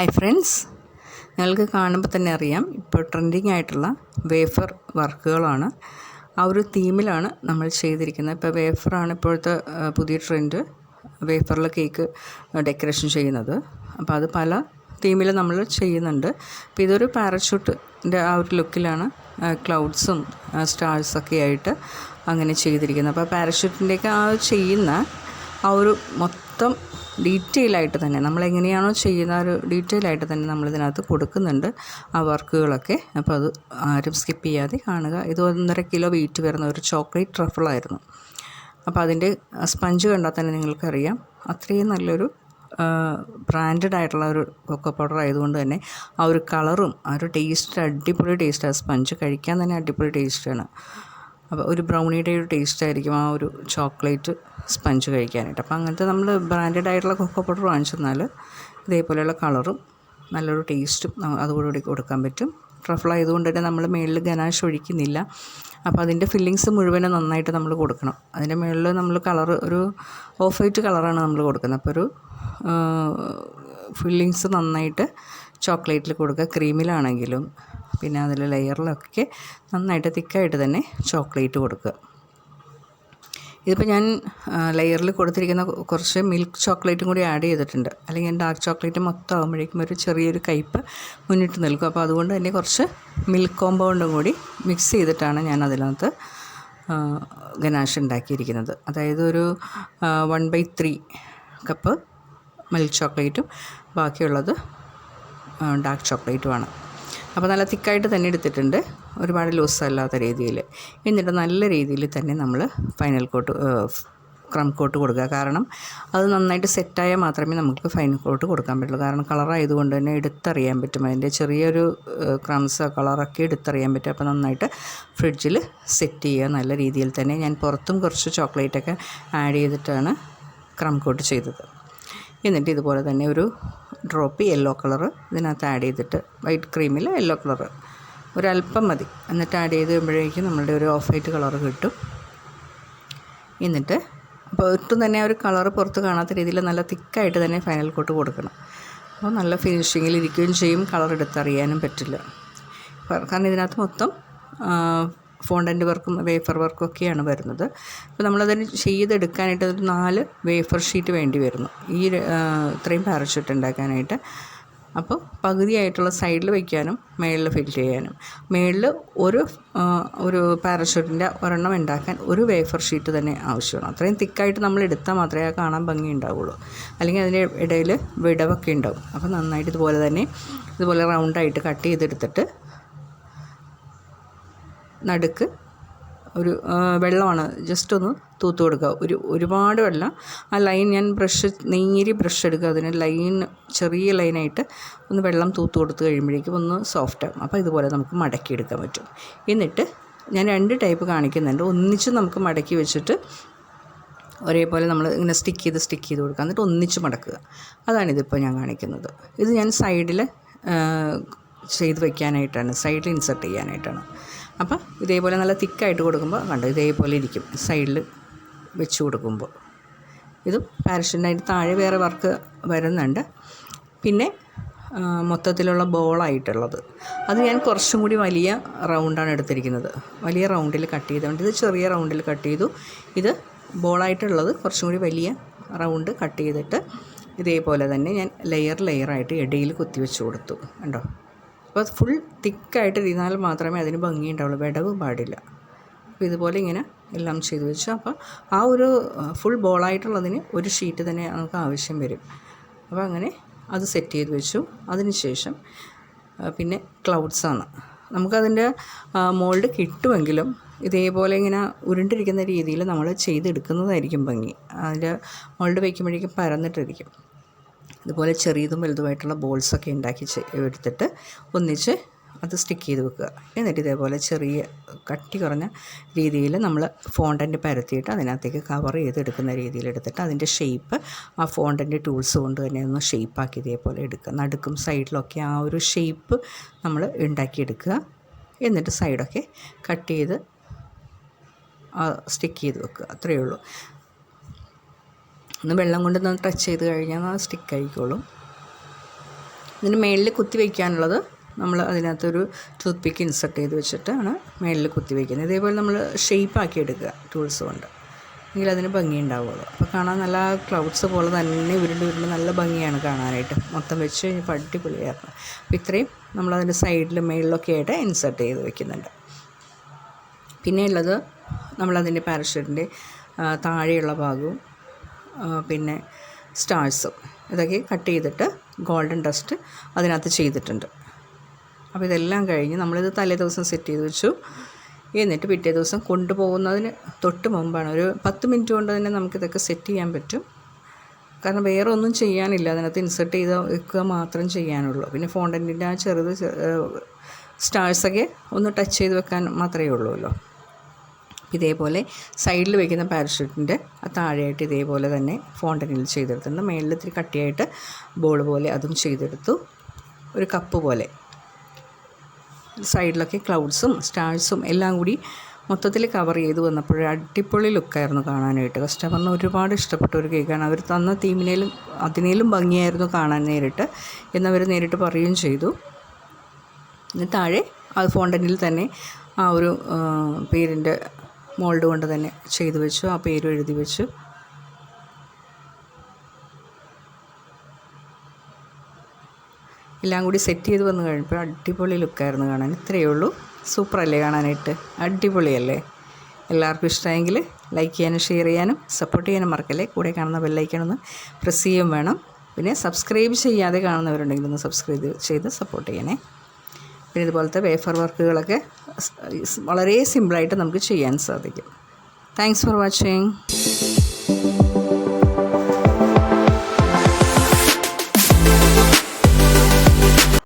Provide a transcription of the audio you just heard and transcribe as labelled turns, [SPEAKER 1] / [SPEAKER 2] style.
[SPEAKER 1] Hi friends നിങ്ങൾക്ക് കാണുമ്പോൾ തന്നെ അറിയാം ഇപ്പോൾ ട്രെൻഡിങ് ആയിട്ടുള്ള വേഫർ വർക്കുകളാണ്. ആ ഒരു തീമിലാണ് നമ്മൾ ചെയ്തിരിക്കുന്നത്. ഇപ്പോൾ വേഫറാണ് ഇപ്പോഴത്തെ പുതിയ ട്രെൻഡ് വേഫറിൽ കേക്ക് ഡെക്കറേഷൻ ചെയ്യുന്നത്. അപ്പോൾ അത് പല തീമിൽ നമ്മൾ ചെയ്യുന്നുണ്ട്. അപ്പോൾ ഇതൊരു പാരച്യൂട്ടിന്റെ ആ ഒരു ലുക്കിലാണ് ക്ലൗഡ്സും സ്റ്റാർസൊക്കെ ആയിട്ട് അങ്ങനെ ചെയ്തിരിക്കുന്നത്. അപ്പോൾ പാരച്യൂട്ടിന്റെയൊക്കെ ആ ചെയ്യുന്ന ആ ഒരു മൊത്തം ഡീറ്റെയിൽ ആയിട്ട് തന്നെ നമ്മൾ എങ്ങനെയാണോ ചെയ്യുന്ന ഒരു ഡീറ്റെയിൽ ആയിട്ട് തന്നെ നമ്മൾ ഇതിനകത്ത് കൊടുക്കുന്നുണ്ട് ആ വർക്കുകളൊക്കെ. അപ്പോൾ അത് ആരും സ്കിപ്പ് ചെയ്യാതെ കാണുക. ഇത് ഒന്നര കിലോ വെയിറ്റ് വരുന്ന ഒരു ചോക്ലേറ്റ് ട്രഫിളായിരുന്നു അപ്പോൾ അതിന്റെ സ്പഞ്ച് കണ്ടാൽ തന്നെ നിങ്ങൾക്കറിയാം. അത്രയും നല്ലൊരു ബ്രാൻഡഡ് ആയിട്ടുള്ള ഒരു കൊക്കോ പൗഡർ ആയതുകൊണ്ട് തന്നെ ആ ഒരു കളറും ആ ഒരു ടേസ്റ്റ് അടിപൊളി ടേസ്റ്റാണ് സ്പഞ്ച് കഴിക്കാൻ തന്നെ അടിപൊളി ടേസ്റ്റാണ് അപ്പോൾ ഒരു ബ്രൗണിയുടെ ഒരു ടേസ്റ്റ് ആയിരിക്കും ആ ഒരു ചോക്ലേറ്റ് സ്പഞ്ച് കഴിക്കാനായിട്ട്. അപ്പോൾ അങ്ങനത്തെ നമ്മൾ ബ്രാൻഡഡ് ആയിട്ടുള്ള കൊക്കോ പൗഡർ വാങ്ങിച്ചെന്നാൽ ഇതേപോലെയുള്ള കളറും നല്ലൊരു ടേസ്റ്റും അതുകൂടി കൊടുക്കാൻ പറ്റും. ട്രഫിൾ ആയതുകൊണ്ട് തന്നെ നമ്മൾ മുകളിൽ ഗനാഷ് ഒഴിക്കുന്നില്ല. അപ്പോൾ അതിന്റെ ഫില്ലിങ്സ് മുഴുവനും നന്നായിട്ട് നമ്മൾ കൊടുക്കണം. അതിന്റെ മുകളിൽ നമ്മൾ കളർ ഒരു ഓഫ് വൈറ്റ് കളറാണ് നമ്മൾ കൊടുക്കുന്നത്. അപ്പോൾ ഒരു ഫില്ലിങ്സ് നന്നായിട്ട് ചോക്ലേറ്റിൽ കൊടുക്കുക ക്രീമിലാണെങ്കിലും പിന്നെ അതിൽ ലെയറിലൊക്കെ നന്നായിട്ട് തിക്കായിട്ട് തന്നെ ചോക്ലേറ്റ് കൊടുക്കുക. ഇതിപ്പോൾ ഞാൻ ലെയറിൽ കൊടുത്തിരിക്കുന്ന കുറച്ച് മിൽക്ക് ചോക്ലേറ്റും കൂടി ആഡ് ചെയ്തിട്ടുണ്ട്. അല്ലെങ്കിൽ ഡാർക്ക് ചോക്ലേറ്റ് മൊത്തം ആകുമ്പോഴേക്കും ഒരു ചെറിയൊരു കയ്പ്പ് മുന്നിട്ട് നിൽക്കും. അപ്പോൾ അതുകൊണ്ട് തന്നെ കുറച്ച് മിൽക്ക് കോമ്പൗണ്ടും കൂടി മിക്സ് ചെയ്തിട്ടാണ് ഞാൻ അതിനകത്ത് ഗനാഷ് ഉണ്ടാക്കിയിരിക്കുന്നത്. അതായത് ഒരു one by three cup milk ചോക്ലേറ്റും ബാക്കിയുള്ളത് ഡാർക്ക് ചോക്ലേറ്റുമാണ് അപ്പോൾ നല്ല തിക്കായിട്ട് തന്നെ എടുത്തിട്ടുണ്ട്. ഒരുപാട് ലൂസ് അല്ലാത്ത രീതിയിൽ. എന്നിട്ട് നല്ല രീതിയിൽ തന്നെ നമ്മൾ ഫൈനൽ കോട്ട് ക്രം കോട്ട് കൊടുക്കുക. കാരണം അത് നന്നായിട്ട് സെറ്റായാൽ മാത്രമേ നമുക്ക് ഫൈനൽ കോട്ട് കൊടുക്കാൻ പറ്റുള്ളൂ. കാരണം കളറായതുകൊണ്ട് തന്നെ എടുത്തറിയാൻ പറ്റും. അതിന്റെ ചെറിയൊരു ക്രംസ് കളറൊക്കെ എടുത്തറിയാൻ പറ്റും. അപ്പോൾ നന്നായിട്ട് ഫ്രിഡ്ജിൽ സെറ്റ് ചെയ്യുക നല്ല രീതിയിൽ തന്നെ. ഞാൻ പുറത്തും കുറച്ച് ചോക്ലേറ്റൊക്കെ ആഡ് ചെയ്തിട്ടാണ് ക്രം കോട്ട് ചെയ്തത്. എന്നിട്ട് ഇതുപോലെ തന്നെ ഒരു ഡ്രോപ്പ് യെല്ലോ കളർ ഇതിനകത്ത് ആഡ് ചെയ്തിട്ട് വൈറ്റ് ക്രീമിൽ യെല്ലോ കളർ ഒരല്പം മതി. എന്നിട്ട് ആഡ് ചെയ്ത് കഴിയുമ്പോഴേക്കും നമ്മളുടെ ഒരു ഓഫ് വൈറ്റ് കളർ കിട്ടും. എന്നിട്ട് അപ്പോൾ ഒട്ടും തന്നെ ഒരു കളർ പുറത്ത് കാണാത്ത രീതിയിൽ നല്ല തിക്കായിട്ട് തന്നെ ഫൈനൽ കോട്ട് കൊടുക്കണം. അപ്പോൾ നല്ല ഫിനിഷിങ്ങിൽ ഇരിക്കുകയും ചെയ്യും. കളർ എടുത്തറിയാനും പറ്റില്ല. കാരണം ഇതിനകത്ത് മൊത്തം ഫോണ്ടന്റ് വർക്കും വേഫർ വർക്കും ഒക്കെയാണ് വരുന്നത്. അപ്പോൾ നമ്മളതിന് ചെയ്തെടുക്കാനായിട്ട് ഒരു നാല് വേഫർ ഷീറ്റ് വേണ്ടി വരുന്നു. ഈ ഇത്രയും പാരഷൂട്ട് ഉണ്ടാക്കാനായിട്ട്. അപ്പോൾ പകുതിയായിട്ടുള്ള സൈഡിൽ വയ്ക്കാനും മേളിൽ ഫിൽ ചെയ്യാനും. മേളിൽ ഒരു ഒരു പാരഷൂട്ടിന്റെ ഒരെണ്ണം ഉണ്ടാക്കാൻ ഒരു വേഫർ ഷീറ്റ് തന്നെ ആവശ്യമാണ്. അത്രയും തിക്കായിട്ട് നമ്മൾ എടുത്താൽ മാത്രമേ ആ കാണാൻ ഭംഗി ഉണ്ടാവുള്ളൂ. അല്ലെങ്കിൽ അതിന്റെ ഇടയിൽ വിടവൊക്കെ ഉണ്ടാവും. അപ്പോൾ നന്നായിട്ട് ഇതുപോലെ തന്നെ ഇതുപോലെ റൗണ്ടായിട്ട് കട്ട് ചെയ്തെടുത്തിട്ട് നടുക്ക് ഒരു വെള്ളമാണ്. ജസ്റ്റ് ഒന്ന് തൂത്ത് കൊടുക്കുക. ഒരു ഒരുപാട് വെള്ളം. ആ ലൈൻ ഞാൻ ബ്രഷ് നേരി ബ്രഷ് എടുക്കുക. അതിന് ലൈൻ ചെറിയ ലൈനായിട്ട് ഒന്ന് വെള്ളം തൂത്ത് കൊടുത്ത് കഴിയുമ്പോഴേക്കും ഒന്ന് സോഫ്റ്റ് ആകും. അപ്പോൾ ഇതുപോലെ നമുക്ക് മടക്കി എടുക്കാൻ പറ്റും. എന്നിട്ട് ഞാൻ രണ്ട് ടൈപ്പ് കാണിക്കുന്നുണ്ട്. ഒന്നിച്ച് നമുക്ക് മടക്കി വെച്ചിട്ട് ഒരേപോലെ നമ്മൾ ഇങ്ങനെ സ്റ്റിക്ക് ചെയ്ത് സ്റ്റിക്ക് ചെയ്ത് കൊടുക്കുക. എന്നിട്ട് ഒന്നിച്ച് മടക്കുക. അതാണിതിപ്പോൾ ഞാൻ കാണിക്കുന്നത്. ഇത് ഞാൻ സൈഡിൽ ചെയ്ത് വയ്ക്കാനായിട്ടാണ് സൈഡിൽ ഇൻസെർട്ട് ചെയ്യാനായിട്ടാണ്. അപ്പം ഇതേപോലെ നല്ല തിക്കായിട്ട് കൊടുക്കുമ്പോൾ കണ്ടോ ഇതേപോലെ ഇരിക്കും. സൈഡിൽ വെച്ച് കൊടുക്കുമ്പോൾ. ഇതും പാരഷൂട്ടിന്റെ താഴെ വേറെ വർക്ക് വരുന്നുണ്ട്. പിന്നെ മൊത്തത്തിലുള്ള ബോളായിട്ടുള്ളത്. അത് ഞാൻ കുറച്ചും കൂടി വലിയ റൗണ്ടാണ് എടുത്തിരിക്കുന്നത്. വലിയ റൗണ്ടിൽ കട്ട് ചെയ്തുകൊണ്ട് ഇത് ചെറിയ റൗണ്ടിൽ കട്ട് ചെയ്തു. ഇത് ബോളായിട്ടുള്ളത് കുറച്ചും കൂടി വലിയ റൗണ്ട് കട്ട് ചെയ്തിട്ട് ഇതേപോലെ തന്നെ ഞാൻ ലെയർ ലെയറായിട്ട് ഇടയിൽ കുത്തിവെച്ച് കൊടുത്തു. കണ്ടോ? അപ്പോൾ ഫുൾ തിക്കായിട്ട് ഇരുന്നാൽ മാത്രമേ അതിന് ഭംഗിയുണ്ടാവുള്ളൂ വിടവ് പാടില്ല. അപ്പോൾ ഇതുപോലെ ഇങ്ങനെ എല്ലാം ചെയ്തു വെച്ചു. അപ്പോൾ ആ ഒരു ഫുൾ ബോളായിട്ടുള്ളതിന് ഒരു ഷീറ്റ് തന്നെ നമുക്ക് ആവശ്യം വരും. അപ്പോൾ അങ്ങനെ അത് സെറ്റ് ചെയ്ത് വെച്ചു. അതിനുശേഷം ശേഷം പിന്നെ ക്ലൗഡ്സാണ് നമുക്കതിന്റെ മോൾഡ് കിട്ടുമെങ്കിലും ഇതേപോലെ ഇങ്ങനെ ഉരുണ്ടിരിക്കുന്ന രീതിയിൽ നമ്മൾ ചെയ്തെടുക്കുന്നതായിരിക്കും ഭംഗി. അതിന്റെ മോൾഡ് വയ്ക്കുമ്പോഴേക്കും പരന്നിട്ടിരിക്കും. ഇതുപോലെ ചെറിയതും വലുതുമായിട്ടുള്ള ബോൾസൊക്കെ ഉണ്ടാക്കി എടുത്തിട്ട് ഒന്നിച്ച് അത് സ്റ്റിക്ക് ചെയ്ത് വെക്കുക. എന്നിട്ട് ഇതേപോലെ ചെറിയ കട്ടി കുറഞ്ഞ രീതിയിൽ നമ്മൾ ഫോണ്ടന്റ് പരത്തിയിട്ട് അതിനകത്തേക്ക് കവർ ചെയ്തെടുക്കുന്ന രീതിയിൽ എടുത്തിട്ട് അതിന്റെ ഷേപ്പ് ആ ഫോണ്ടന്റ് ടൂൾസ് കൊണ്ട് തന്നെ ഒന്ന് ഷേപ്പാക്കി ഇതേപോലെ എടുക്കുക. നടുക്കും സൈഡിലൊക്കെ ആ ഒരു ഷേപ്പ് നമ്മൾ ഉണ്ടാക്കിയെടുക്കുക. എന്നിട്ട് സൈഡൊക്കെ കട്ട് ചെയ്ത് സ്റ്റിക്ക് ചെയ്ത് വെക്കുക. അത്രയേ ഉള്ളൂ. ഒന്ന് വെള്ളം കൊണ്ട് ഒന്ന് ടച്ച് ചെയ്ത് കഴിഞ്ഞാൽ അത് സ്റ്റിക്ക് ആയിക്കോളും. ഇതിന് മേളിൽ കുത്തി വയ്ക്കാനുള്ളത് നമ്മൾ അതിനകത്തൊരു ടൂത്ത് പിക്ക് ഇൻസെർട്ട് ചെയ്ത് വെച്ചിട്ടാണ് മേളിൽ കുത്തി വയ്ക്കുന്നത് ഇതേപോലെ നമ്മൾ ഷേപ്പാക്കി എടുക്കുക ടൂൾസ് കൊണ്ട്. എങ്കിൽ അതിന് ഭംഗി ഉണ്ടാവുള്ളൂ. അപ്പോൾ കാണാൻ നല്ല ക്ലൗഡ്സ് പോലെ തന്നെ ഉരുണ്ട് ഉരുണ്ട് നല്ല ഭംഗിയാണ് കാണാനായിട്ട്. മൊത്തം വെച്ച് കഴിഞ്ഞപ്പോൾ അടിപൊളിയായിരുന്നു. അപ്പോൾ ഇത്രയും നമ്മളതിന്റെ സൈഡിലും മേളിലൊക്കെ ആയിട്ട് ഇൻസെർട്ട് ചെയ്ത് വെക്കുന്നുണ്ട്. പിന്നെയുള്ളത് നമ്മളതിന്റെ പാരഷൂട്ടിന്റെ താഴെയുള്ള ഭാഗവും പിന്നെ സ്റ്റാഴ്സും ഇതൊക്കെ കട്ട് ചെയ്തിട്ട് ഗോൾഡൻ ഡസ്റ്റ് അതിനകത്ത് ചെയ്തിട്ടുണ്ട്. അപ്പോൾ ഇതെല്ലാം കഴിഞ്ഞ് നമ്മളിത് തലേ ദിവസം സെറ്റ് ചെയ്ത് വെച്ചു. എന്നിട്ട് പിറ്റേ ദിവസം കൊണ്ടുപോകുന്നതിന് തൊട്ട് മുമ്പാണ്. ഒരു പത്ത് മിനിറ്റ് കൊണ്ട് തന്നെ നമുക്കിതൊക്കെ സെറ്റ് ചെയ്യാൻ പറ്റും. കാരണം വേറെ ഒന്നും ചെയ്യാനില്ല. അതിനകത്ത് ഇൻസേർട്ട് ചെയ്ത് വെക്കുക മാത്രം ചെയ്യാനുള്ളൂ. പിന്നെ ഫോണ്ടന്റിന്റെ ആ ചെറുത് സ്റ്റാഴ്സൊക്കെ ഒന്ന് ടച്ച് ചെയ്ത് വെക്കാൻ മാത്രമേ ഉള്ളൂല്ലോ. ഇതേപോലെ സൈഡിൽ വയ്ക്കുന്ന പാരഷൂട്ടിന്റെ താഴെയായിട്ട് ഇതേപോലെ തന്നെ ഫോണ്ടനിൽ ചെയ്തെടുത്തിട്ടുണ്ട്. മേളിൽ ഇത്തിരി കട്ടിയായിട്ട് ബോൾ പോലെ അതും ചെയ്തെടുത്തു. ഒരു കപ്പ് പോലെ. സൈഡിലൊക്കെ ക്ലൗഡ്സും സ്റ്റാഴ്സും എല്ലാം കൂടി മൊത്തത്തിൽ കവർ ചെയ്ത് വന്നപ്പോൾ അടിപൊളി ലുക്കായിരുന്നു കാണാനായിട്ട്. കസ്റ്റമറിന് ഒരുപാട് ഇഷ്ടപ്പെട്ട ഒരു കേക്കാണ്. അവർ തന്ന തീമിനേലും അതിനേലും ഭംഗിയായിരുന്നു കാണാൻ നേരിട്ട് എന്നവർ നേരിട്ട് പറയുകയും ചെയ്തു. താഴെ അത് ഫോണ്ടനിൽ തന്നെ ആ ഒരു പേരിന്റെ മോൾഡ് കൊണ്ട് തന്നെ ചെയ്തു വെച്ചു ആ പേരും എഴുതി വെച്ചു. എല്ലാം കൂടി സെറ്റ് ചെയ്ത് വന്ന് കഴിഞ്ഞപ്പോൾ അടിപൊളി ലുക്കായിരുന്നു കാണാൻ. ഇത്രയേ ഉള്ളൂ. സൂപ്പറല്ലേ കാണാനായിട്ട്? അടിപൊളിയല്ലേ? എല്ലാവർക്കും ഇഷ്ടമായെങ്കിൽ ലൈക്ക് ചെയ്യാനും ഷെയർ ചെയ്യാനും സപ്പോർട്ട് ചെയ്യാനും മറക്കല്ലേ? കൂടെ കാണുന്ന ബെല്ലൈക്കണമെന്ന് പ്രസ് ചെയ്യും വേണം. പിന്നെ സബ്സ്ക്രൈബ് ചെയ്യാതെ കാണുന്നവരുണ്ടെങ്കിൽ ഒന്ന് സബ്സ്ക്രൈബ് ചെയ്ത് സപ്പോർട്ട് ചെയ്യണേ. പിന്നെ ഇതുപോലത്തെ വേഫർ വർക്കുകളൊക്കെ വളരെ സിമ്പിളായിട്ട് നമുക്ക് ചെയ്യാൻ സാധിക്കും. Thanks for watching